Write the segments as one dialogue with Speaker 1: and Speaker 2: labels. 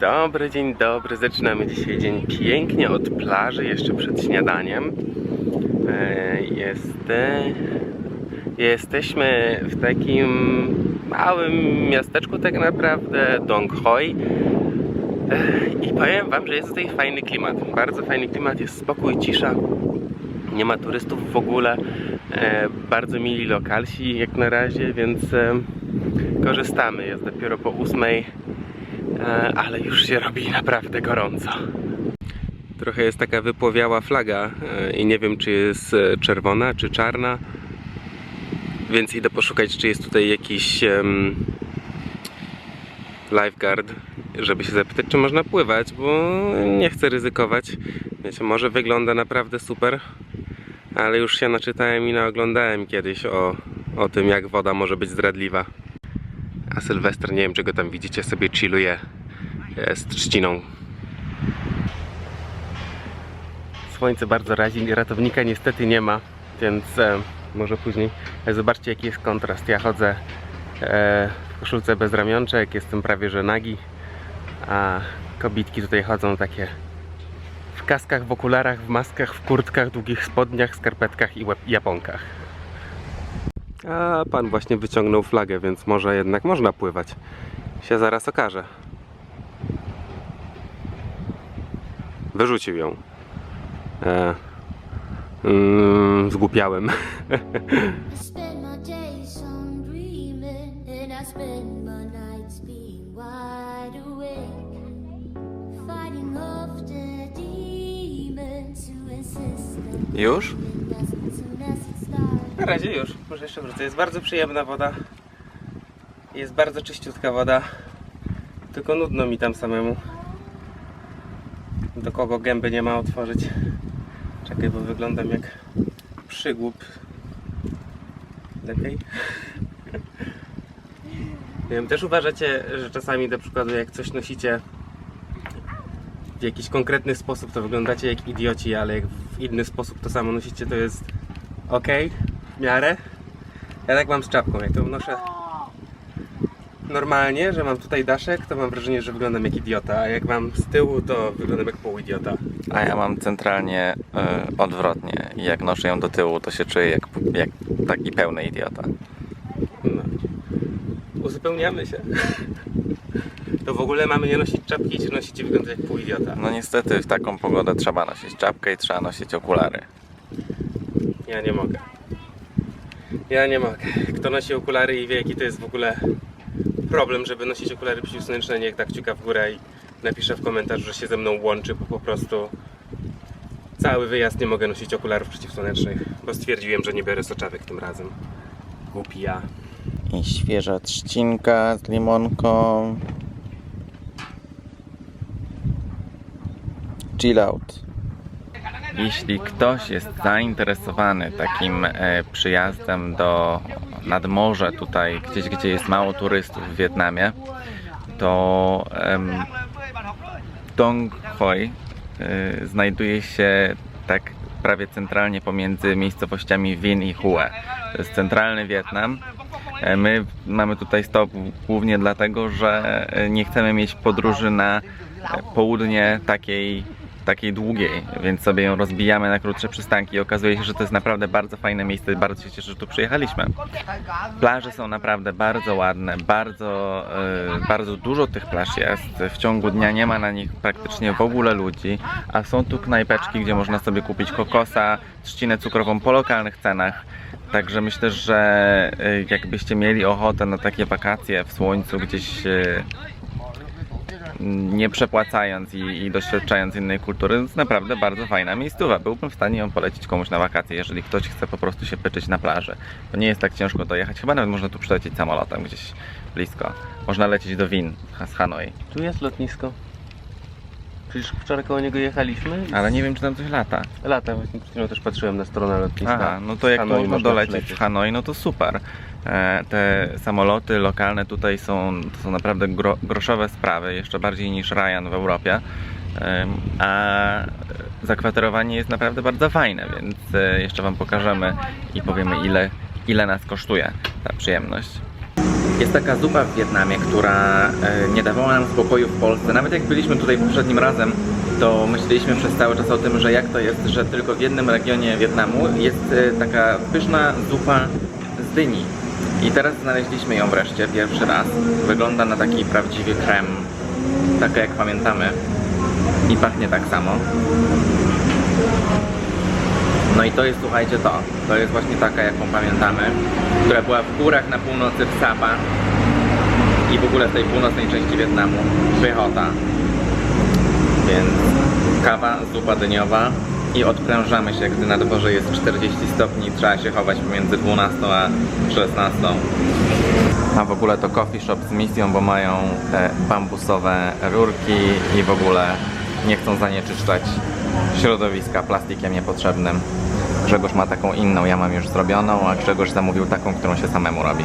Speaker 1: dobry, dzień dobry. Zaczynamy dzisiaj dzień pięknie od plaży, jeszcze przed śniadaniem. E, Jest, jesteśmy w takim małym miasteczku tak naprawdę, Dong Hoi. E, I powiem Wam, że jest tutaj fajny klimat. Bardzo fajny klimat, jest spokój, cisza. Nie ma turystów w ogóle. E, Bardzo mili lokalsi jak na razie, więc korzystamy. Jest dopiero po ósmej. E, ale już się robi naprawdę gorąco. Trochę jest taka wypłowiała flaga e, i nie wiem czy jest e, czerwona czy czarna, więc idę poszukać czy jest tutaj jakiś em, lifeguard, żeby się zapytać czy można pływać, bo nie chcę ryzykować. Wiecie, może wygląda naprawdę super, ale już się naczytałem i naoglądałem kiedyś o, o tym jak woda może być zdradliwa. A Sylwester, nie wiem czy go tam widzicie, sobie chilluje e, z trzciną. Słońce bardzo razi, ratownika niestety nie ma, więc e, może później. Ale zobaczcie jaki jest kontrast. Ja chodzę e, w koszulce bez ramionczek, jestem prawie że nagi, a kobitki tutaj chodzą takie w kaskach, w okularach, w maskach, w kurtkach, długich spodniach, skarpetkach i japonkach. A pan właśnie wyciągnął flagę, więc może jednak można pływać. Się zaraz okaże. Wyrzucił ją. E, mm, zgłupiałem. Już? Razie już. Może jeszcze wrócę. Jest bardzo przyjemna woda. Jest bardzo czyściutka woda. Tylko nudno mi tam samemu. Do kogo gęby nie ma otworzyć. Czekaj, bo wyglądam jak przygłup. Lepiej? Nie wiem, też uważacie, że czasami na przykład jak coś nosicie w jakiś konkretny sposób, to wyglądacie jak idioci, ale jak w inny sposób to samo nosicie, to jest ok, w miarę. Ja tak mam z czapką, jak to noszę normalnie, że mam tutaj daszek, to mam wrażenie, że wyglądam jak idiota, a jak mam z tyłu, to wyglądam jak pół idiota.
Speaker 2: A ja mam centralnie e, odwrotnie. I jak noszę ją do tyłu, to się czuję jak, jak taki pełny idiota.
Speaker 1: No. Uzupełniamy się. To w ogóle mamy nie nosić czapki, czy nosić i wyglądać jak pół idiota.
Speaker 2: No niestety w taką pogodę trzeba nosić czapkę i trzeba nosić okulary.
Speaker 1: Ja nie mogę. Ja nie mogę. Kto nosi okulary i wie jaki to jest w ogóle problem, żeby nosić okulary przeciwsłoneczne, niech tak kciuka w górę i napisze w komentarzu, że się ze mną łączy, bo po prostu cały wyjazd nie mogę nosić okularów przeciwsłonecznych, bo stwierdziłem, że nie biorę soczewek tym razem. Głupi ja.
Speaker 2: I świeża trzcinka z limonką. Chill out. Jeśli ktoś jest zainteresowany takim e, przyjazdem do nad tutaj, gdzieś gdzie jest mało turystów w Wietnamie, to em, Dong Hoi y, znajduje się tak prawie centralnie pomiędzy miejscowościami Vin i Hue. To jest centralny Wietnam. E, My mamy tutaj stop głównie dlatego, że e, nie chcemy mieć podróży na e, południe takiej takiej długiej, więc sobie ją rozbijamy na krótsze przystanki i okazuje się, że to jest naprawdę bardzo fajne miejsce bardzo się cieszę, że tu przyjechaliśmy. Plaże są naprawdę bardzo ładne, bardzo, e, bardzo dużo tych plaż jest. W ciągu dnia nie ma na nich praktycznie w ogóle ludzi, a są tu knajpeczki, gdzie można sobie kupić kokosa, trzcinę cukrową po lokalnych cenach. Także myślę, że e, jakbyście mieli ochotę na takie wakacje w słońcu gdzieś e, nie przepłacając i, i doświadczając innej kultury, to jest naprawdę bardzo fajna miejscowa. Byłbym w stanie ją polecić komuś na wakacje, jeżeli ktoś chce po prostu się pyczyć na plaży. To nie jest tak ciężko dojechać. Chyba nawet można tu przylecieć samolotem gdzieś blisko. Można lecieć do Win z Hanoi.
Speaker 1: Tu jest lotnisko. Przecież wczoraj koło niego jechaliśmy.
Speaker 2: Ale nie wiem, czy tam coś lata.
Speaker 1: Lata, właśnie przed chwilą też patrzyłem na stronę lotniska.
Speaker 2: Aha, no to jak
Speaker 1: Hanoi
Speaker 2: można
Speaker 1: można
Speaker 2: dolecieć
Speaker 1: przylecieć.
Speaker 2: w Hanoi, no to super. E, te samoloty lokalne tutaj są, to są naprawdę gro, groszowe sprawy, jeszcze bardziej niż Ryan w Europie. Em, A zakwaterowanie jest naprawdę bardzo fajne, więc e, jeszcze Wam pokażemy i powiemy ile, ile nas kosztuje ta przyjemność. Jest taka zupa w Wietnamie, która e, nie dawała nam spokoju w Polsce. Nawet jak byliśmy tutaj poprzednim razem, to myśleliśmy przez cały czas o tym, że jak to jest, że tylko w jednym regionie Wietnamu jest e, taka pyszna zupa z dyni. I teraz znaleźliśmy ją wreszcie pierwszy raz. Wygląda na taki prawdziwy krem, taka jak pamiętamy. I pachnie tak samo. No i to jest, słuchajcie, to. To jest właśnie taka, jaką pamiętamy, która była w górach na północy w Sapa i w ogóle w tej północnej części Wietnamu, pychota. Więc kawa, zupa dyniowa i odprężamy się, gdy na dworze jest 40 stopni trzeba się chować pomiędzy 12 a 16. A w ogóle to coffee shop z misją, bo mają bambusowe rurki i w ogóle nie chcą zanieczyszczać środowiska plastikiem niepotrzebnym. Grzegorz ma taką inną, ja mam już zrobioną, a Grzegorz zamówił taką, którą się samemu robi.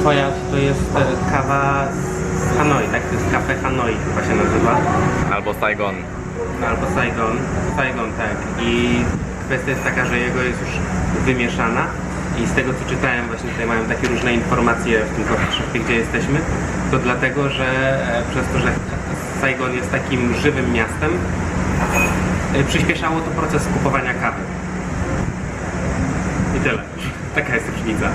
Speaker 1: Twoja to jest e, kawa z Hanoi, tak? To jest kafe Hanoi chyba się nazywa.
Speaker 2: Albo Saigon.
Speaker 1: Albo Saigon. Saigon, tak. I kwestia jest taka, że jego jest już wymieszana. I z tego co czytałem, właśnie tutaj mają takie różne informacje w tym shopie, gdzie jesteśmy, to dlatego, że e, przez to, że Saigon jest takim żywym miastem, e, przyspieszało to proces kupowania kawy. I tyle. Taka jest różnica.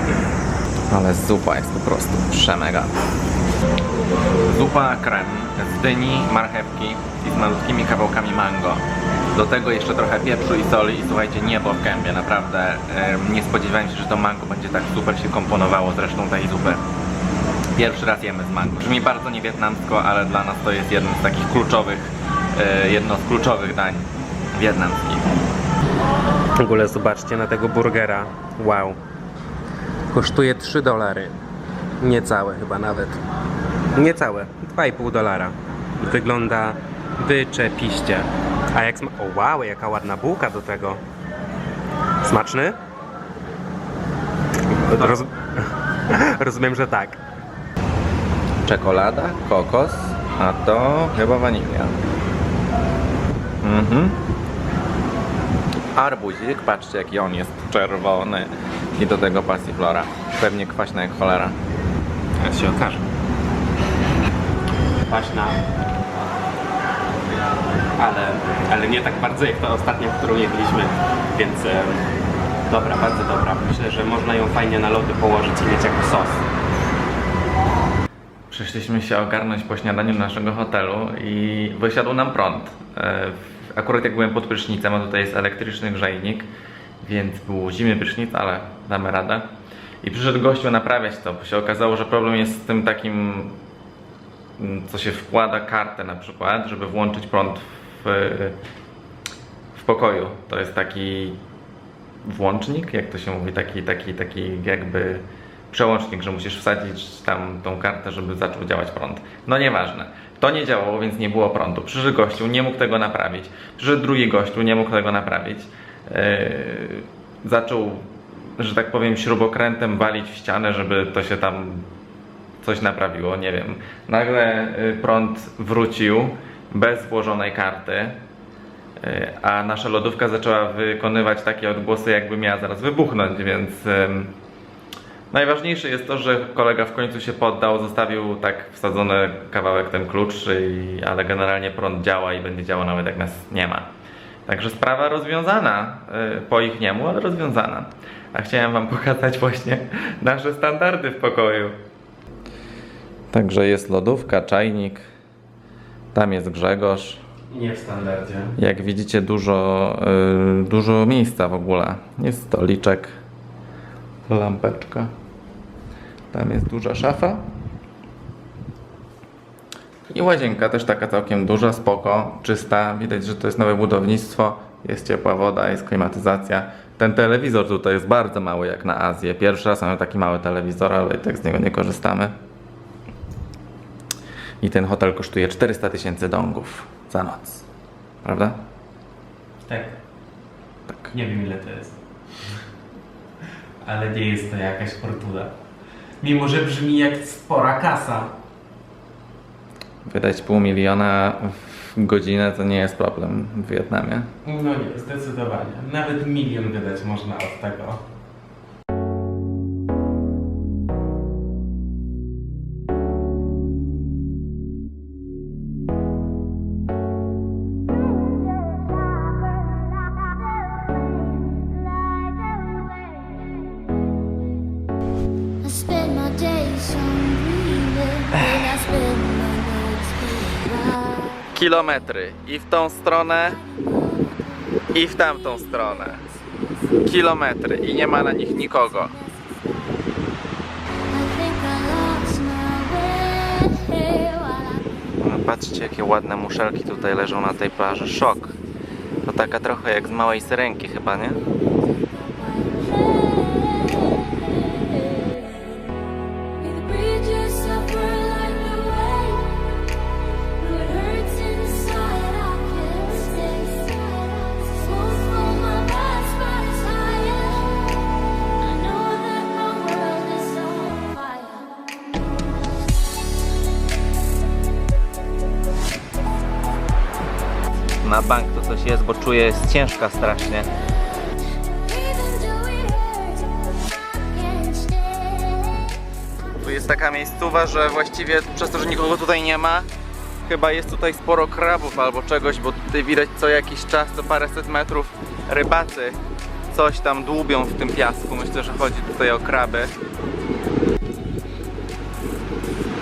Speaker 2: Ale zupa jest po prostu przemega. Zupa krem z dyni, marchewki i z malutkimi kawałkami mango. Do tego jeszcze trochę pieprzu i soli i słuchajcie, niebo w gębie, naprawdę. nie spodziewałem się, że to mango będzie tak super się komponowało z resztą tej zupy. Pierwszy raz jemy z mango. Brzmi bardzo niewietnamsko, ale dla nas to jest jedno z takich kluczowych, e, jedno z kluczowych dań wietnamskich.
Speaker 1: W ogóle zobaczcie na tego burgera. Wow. Kosztuje 3 dolary. Niecałe chyba nawet. Niecałe. 2,5 dolara. Wygląda wyczepiście. A jak sma... O wow, jaka ładna bułka do tego. Smaczny? Roz... Rozumiem, że tak.
Speaker 2: Czekolada, kokos, a to chyba wanilia. Mhm. Arbuzik, patrzcie jaki on jest czerwony. I do tego passiflora. Pewnie kwaśna jak cholera.
Speaker 1: Teraz się okaże. Kwaśna. Ale, ale nie tak bardzo jak ta ostatnia, którą jedliśmy, więc e, dobra, bardzo dobra. Myślę, że można ją fajnie na lody położyć i mieć jako sos.
Speaker 2: Przyszliśmy się ogarnąć po śniadaniu naszego hotelu i wysiadł nam prąd. E, Akurat jak byłem pod prysznicem, a tutaj jest elektryczny grzejnik, więc był zimny prysznic, ale damy radę. I przyszedł gościu naprawiać to, bo się okazało, że problem jest z tym takim, mm, co się wkłada kartę na przykład, żeby włączyć prąd w, w pokoju. To jest taki włącznik, jak to się mówi, taki, taki, taki jakby przełącznik, że musisz wsadzić tam tą kartę, żeby zaczął działać prąd. No nieważne. To nie działało, więc nie było prądu. Przyszedł gościu, nie mógł tego naprawić. Przyszedł drugi gościu, nie mógł tego naprawić. Yy, zaczął, że tak powiem, śrubokrętem walić w ścianę, żeby to się tam coś naprawiło, nie wiem. Nagle y, prąd wrócił bez włożonej karty. Y, a nasza lodówka zaczęła wykonywać takie odgłosy, jakby miała zaraz wybuchnąć, więc najważniejsze jest to, że kolega w końcu się poddał, zostawił tak wsadzony kawałek ten klucz, i, ale generalnie prąd działa i będzie działał nawet jak nas nie ma. Także sprawa rozwiązana y, po ich niemu, ale rozwiązana. A chciałem wam pokazać właśnie nasze standardy w pokoju. Także jest lodówka, czajnik, tam jest Grzegorz.
Speaker 1: Nie w standardzie.
Speaker 2: Jak widzicie, dużo, y, dużo miejsca w ogóle. Jest stoliczek, lampeczka. Tam jest duża szafa. I łazienka też taka całkiem duża, spoko, czysta. Widać, że to jest nowe budownictwo. Jest ciepła woda, jest klimatyzacja. Ten telewizor tutaj jest bardzo mały jak na Azję. Pierwszy raz mamy taki mały telewizor, ale i tak z niego nie korzystamy. I ten hotel kosztuje 400 tysięcy dongów za noc. Prawda?
Speaker 1: Tak.
Speaker 2: Tak.
Speaker 1: Nie wiem ile to jest. Ale nie jest to jakaś fortuna. Mimo, że brzmi jak spora kasa.
Speaker 2: Wydać pół miliona w godzinę to nie jest problem w Wietnamie.
Speaker 1: No nie, zdecydowanie. Nawet milion wydać można od tego. Kilometry i w tą stronę, i w tamtą stronę. Kilometry i nie ma na nich nikogo. Patrzcie, jakie ładne muszelki tutaj leżą na tej plaży. Szok. To taka trochę jak z małej syrenki chyba, nie? Jest, bo czuję, jest ciężka strasznie. Tu jest taka miejscowa, że właściwie przez to, że nikogo tutaj nie ma, chyba jest tutaj sporo krabów albo czegoś, bo tutaj widać co jakiś czas, co paręset metrów rybacy coś tam dłubią w tym piasku. Myślę, że chodzi tutaj o kraby.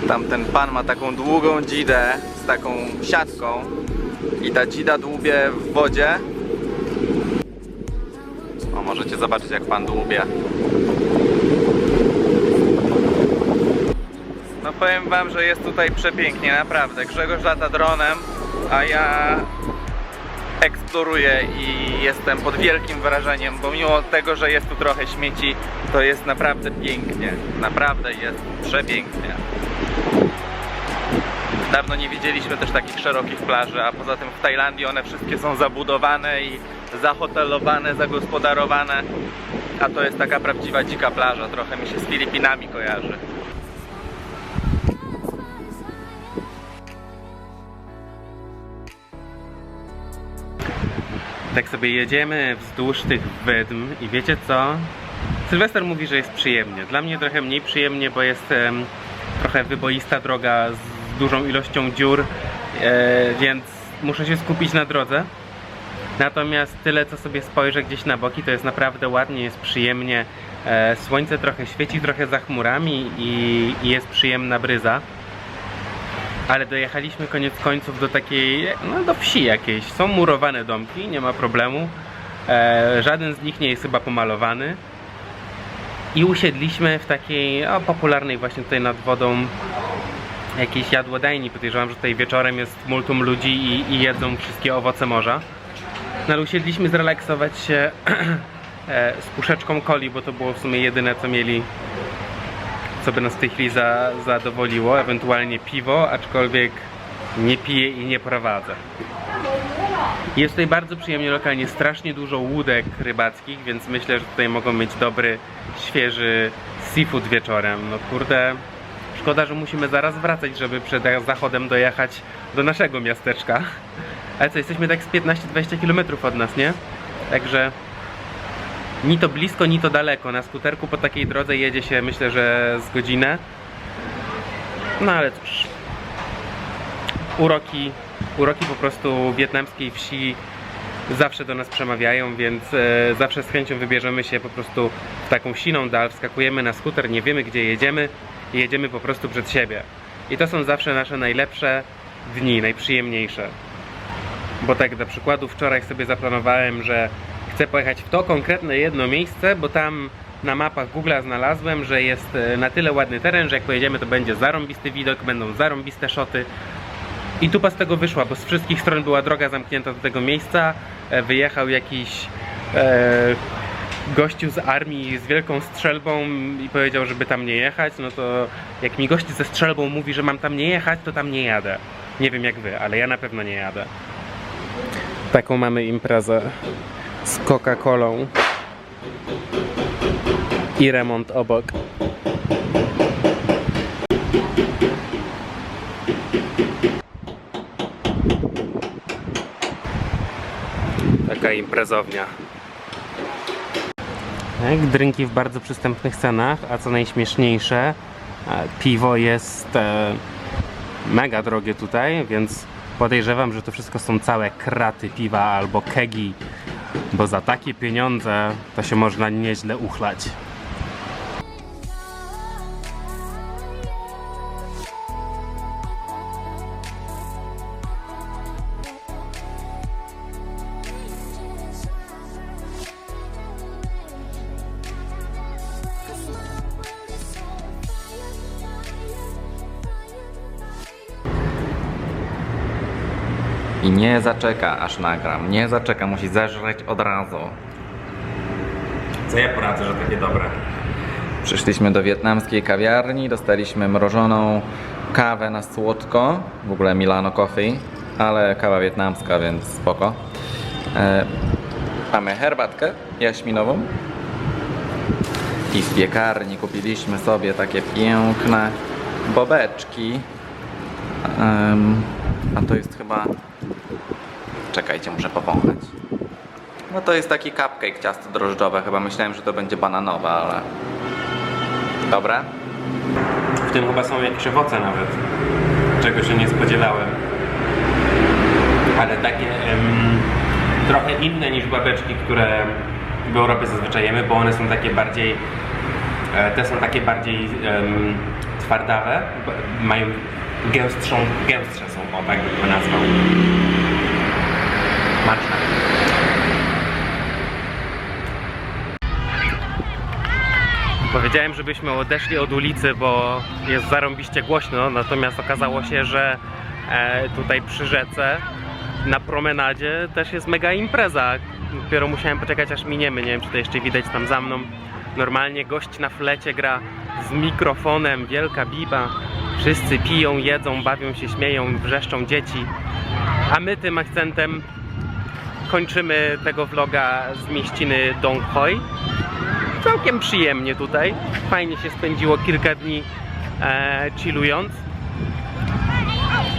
Speaker 1: Tamten pan ma taką długą dzidę z taką siatką i ta dzida dłubie w wodzie. O, możecie zobaczyć jak pan dłubie. No powiem wam, że jest tutaj przepięknie, naprawdę. Grzegorz lata dronem, a ja eksploruję i jestem pod wielkim wrażeniem, bo mimo tego, że jest tu trochę śmieci, to jest naprawdę pięknie. Naprawdę jest przepięknie. Dawno nie widzieliśmy też takich szerokich plaży, a poza tym w Tajlandii one wszystkie są zabudowane i zahotelowane, zagospodarowane. A to jest taka prawdziwa dzika plaża, trochę mi się z Filipinami kojarzy. Tak sobie jedziemy wzdłuż tych wydm i wiecie co? Sylwester mówi, że jest przyjemnie. Dla mnie trochę mniej przyjemnie, bo jest em, trochę wyboista droga z dużą ilością dziur, e, więc muszę się skupić na drodze. Natomiast tyle, co sobie spojrzę gdzieś na boki, to jest naprawdę ładnie, jest przyjemnie. E, słońce trochę świeci, trochę za chmurami i, jest przyjemna bryza. Ale dojechaliśmy koniec końców do takiej, no do wsi jakiejś. Są murowane domki, nie ma problemu. E, żaden z nich nie jest chyba pomalowany. I usiedliśmy w takiej o, popularnej właśnie tutaj nad wodą jakiejś jadłodajni. Podejrzewam, że tutaj wieczorem jest multum ludzi i, i jedzą wszystkie owoce morza. No ale usiedliśmy zrelaksować się e, z puszeczką coli, bo to było w sumie jedyne co mieli co by nas w tej chwili za, zadowoliło, ewentualnie piwo, aczkolwiek nie piję i nie prowadzę. Jest tutaj bardzo przyjemnie lokalnie, strasznie dużo łódek rybackich, więc myślę, że tutaj mogą mieć dobry, świeży seafood wieczorem. No kurde, szkoda, że musimy zaraz wracać, żeby przed zachodem dojechać do naszego miasteczka. Ale co, jesteśmy tak z 15-20 km od nas, nie? Także ni to blisko, ni to daleko. Na skuterku po takiej drodze jedzie się myślę, że z godzinę. No ale cóż. Uroki, uroki po prostu wietnamskiej wsi zawsze do nas przemawiają, więc e, zawsze z chęcią wybierzemy się po prostu w taką siną dal, wskakujemy na skuter, nie wiemy gdzie jedziemy i jedziemy po prostu przed siebie. I to są zawsze nasze najlepsze dni, najprzyjemniejsze. Bo tak dla przykładu wczoraj sobie zaplanowałem, że chcę pojechać w to konkretne jedno miejsce, bo tam na mapach Google'a znalazłem, że jest e, na tyle ładny teren, że jak pojedziemy to będzie zarąbisty widok, będą zarąbiste szoty. I tupa z tego wyszła, bo z wszystkich stron była droga zamknięta do tego miejsca. E, Wyjechał jakiś e, gościu z armii z wielką strzelbą i powiedział, żeby tam nie jechać. No to jak mi gość ze strzelbą mówi, że mam tam nie jechać, to tam nie jadę. Nie wiem jak wy, ale ja na pewno nie jadę. Taką mamy imprezę z Coca-Colą i remont obok. Taka imprezownia. Tak, drinki w bardzo przystępnych cenach, a co najśmieszniejsze, e, piwo jest e, mega drogie tutaj, więc podejrzewam, że to wszystko są całe kraty piwa albo kegi, bo za takie pieniądze to się można nieźle uchlać.
Speaker 2: Nie zaczeka aż nagram. Nie zaczeka, musi zeżreć od razu.
Speaker 1: Co ja poradzę, że takie dobre?
Speaker 2: Przyszliśmy do wietnamskiej kawiarni, dostaliśmy mrożoną kawę na słodko, w ogóle Milano Coffee, ale kawa wietnamska, więc spoko. E, mamy herbatkę jaśminową i w piekarni kupiliśmy sobie takie piękne bobeczki. A to jest chyba... Czekajcie, muszę powąchać. No to jest taki cupcake ciasto drożdżowe, chyba myślałem, że to będzie bananowe, ale... Dobre?
Speaker 1: W tym chyba są jakieś owoce nawet. Czego się nie spodziewałem. Ale takie em, trochę inne niż babeczki, które w Europie zazwyczaj jemy, bo one są takie bardziej. E, te są takie bardziej em, twardawe, mają gęstszą, gęstsze są, o tak bym nazwał. Smaczne. Powiedziałem, żebyśmy odeszli od ulicy, bo jest zarąbiście głośno, natomiast okazało się, że e, tutaj przy rzece na promenadzie też jest mega impreza. Dopiero musiałem poczekać aż miniemy, nie wiem czy to jeszcze widać tam za mną. Normalnie gość na flecie gra z mikrofonem, wielka biba. Wszyscy piją, jedzą, bawią się, śmieją, wrzeszczą dzieci. A my tym akcentem kończymy tego vloga z mieściny Dong Hoi całkiem przyjemnie tutaj. Fajnie się spędziło kilka dni e, chillując.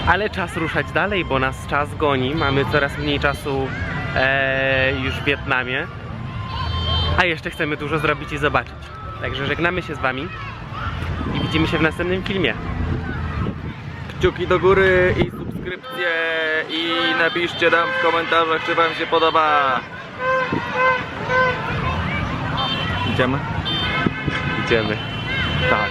Speaker 1: Ale czas ruszać dalej, bo nas czas goni. Mamy coraz mniej czasu e, już w Wietnamie. A jeszcze chcemy dużo zrobić i zobaczyć. Także żegnamy się z Wami i widzimy się w następnym filmie.
Speaker 2: Kciuki do góry i subskrypcje i napiszcie tam w komentarzach, czy wam się podoba. Idziemy?
Speaker 1: Idziemy.
Speaker 2: Tak.